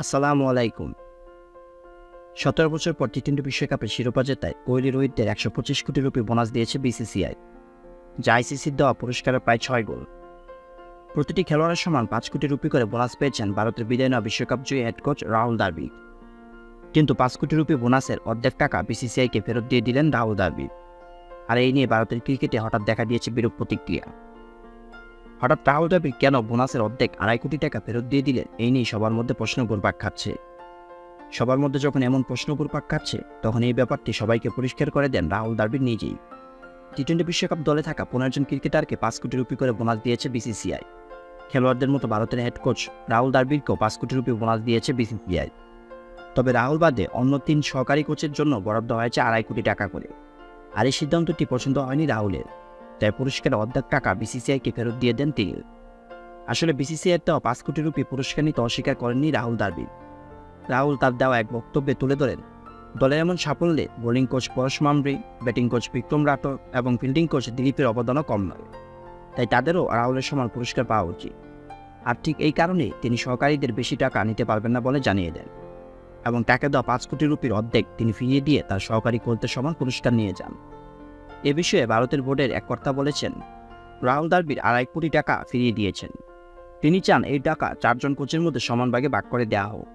আসসালামু আলাইকুম। সতেরো বছর পর টি টোয়েন্টি বিশ্বকাপের শিরোপা জেতায় কোহলি রোহিতদের একশো পঁচিশ কোটি রুপি বোনাস দিয়েছে বিসিসিআই। যা আইসিসির দেওয়া পুরস্কারের প্রায় ছয় গোল। প্রতিটি খেলোয়াড়ের সমান পাঁচ কোটি রুপি করে বোনাস পেয়েছেন ভারতের বিদায় নেওয়া বিশ্বকাপ জয়ী হেড কোচ রাহুল দারবি কিন্তু পাঁচ কোটি রুপি বোনাসের অর্ধেক টাকা বিসিসিআইকে ফেরত দিয়ে দিলেন রাহুল দারবি আর এই নিয়ে ভারতের ক্রিকেটে হঠাৎ দেখা দিয়েছে বিরূপ প্রতিক্রিয়া। হঠাৎ রাহুল দ্রাবিড় কেন বোনাসের অর্ধেক আড়াই কোটি টাকা ফেরত দিয়ে দিলেন? এই নিয়ে সবার মধ্যে প্রশ্ন ঘুরপাক খাচ্ছে। সবার মধ্যে যখন এমন প্রশ্ন ঘুরপাক খাচ্ছে, তখন এই ব্যাপারটি সবাইকে পরিষ্কার করে দেন রাহুল দ্রাবিড় নিজেই। টি টোয়েন্টি বিশ্বকাপ দলে থাকা পনেরো জন ক্রিকেটারকে পাঁচ কোটি রুপি করে বোনাস দিয়েছে বিসিসিআই। খেলোয়াড়দের মতো ভারতের হেড কোচ রাহুল দ্রাবিড়কেও পাঁচ কোটি রুপি বোনাস দিয়েছে বিসিসিআই। তবে রাহুল বাদে অন্য তিন সহকারী কোচের জন্য বরাদ্দ হয়েছে আড়াই কোটি টাকা করে। আর এই সিদ্ধান্তটি পছন্দ হয়নি রাহুলের। তাই পুরস্কারের অর্ধেক টাকা বিসিসিআইকে ফেরত দিয়ে দেন তিনি। আসলে বিসিসিআইয়ের দেওয়া পাঁচ কোটি রুপি পুরস্কার নিতে অস্বীকার করেননি রাহুল দারবি রাহুল তার দেওয়া এক বক্তব্যে তুলে ধরেন, দলের এমন সাফল্যে bowling coach Paras Mhambrey, batting coach Vikram Rathour এবং ফিল্ডিং কোচ দিলীপের অবদানও কম নয়। তাই তাদেরও রাহুলের সমান পুরস্কার পাওয়া উচিত। আর ঠিক এই কারণেই তিনি সহকারীদের বেশি টাকা নিতে পারবেন না বলে জানিয়ে দেন এবং তাকে দেওয়া পাঁচ কোটি রুপির অর্ধেক তিনি ফিরিয়ে দিয়ে তার সহকারী কোচদের সমান পুরস্কার নিয়ে যান। এ বিষয়ে ভারতের বোর্ডের এক কর্তা বলেছেন, রাহুল দারবির আড়াই কোটি টাকা ফিরিয়ে দিয়েছেন। তিনি চান এই টাকা চারজন কোচের মধ্যে সমানভাগে ভাগ করে দেওয়া হোক।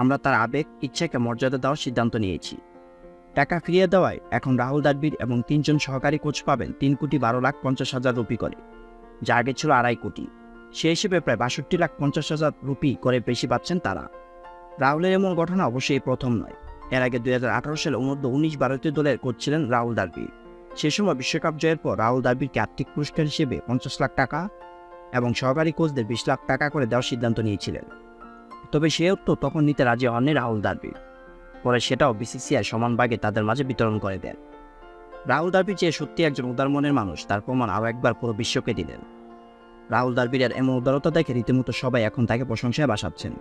আমরা তার আবেগ, ইচ্ছাকে মর্যাদা দেওয়ার সিদ্ধান্ত নিয়েছি। টাকা ফিরিয়ে দেওয়ায় এখন রাহুল দারবির এবং তিনজন সহকারী কোচ পাবেন তিন কোটি বারো লাখ পঞ্চাশ হাজার রুপি করে, যা আগে ছিল আড়াই কোটি। সে হিসেবে প্রায় বাষট্টি লাখ পঞ্চাশ হাজার রুপি করে বেশি পাচ্ছেন তারা। রাহুলের এমন ঘটনা অবশ্যই প্রথম নয়। এর আগে দুই হাজার আঠারো সালে অনূর্ধ্ব উনিশ ভারতীয় দলের কোচ ছিলেন রাহুল দারবির সে সময় বিশ্বকাপ জয়ের পর রাহুল দাবিরকে আর্থিক পুরস্কার হিসেবে পঞ্চাশ লাখ টাকা এবং সহকারী কোচদের বিশ লাখ টাকা করে দেওয়ার সিদ্ধান্ত নিয়েছিলেন। তবে সে তো তখন নিতে রাজি হননি রাহুল দারবির পরে সেটাও বিসিসিআই সমান ভাগে তাদের মাঝে বিতরণ করে দেন। রাহুল দারবি যে সত্যি একজন উদার মনের মানুষ, তার প্রমাণ আরও একবার পুরো বিশ্বকে দিলেন। রাহুল দারবিরের এমন উদারতা দেখে রীতিমতো সবাই এখন তাকে প্রশংসায় বাসাচ্ছেন।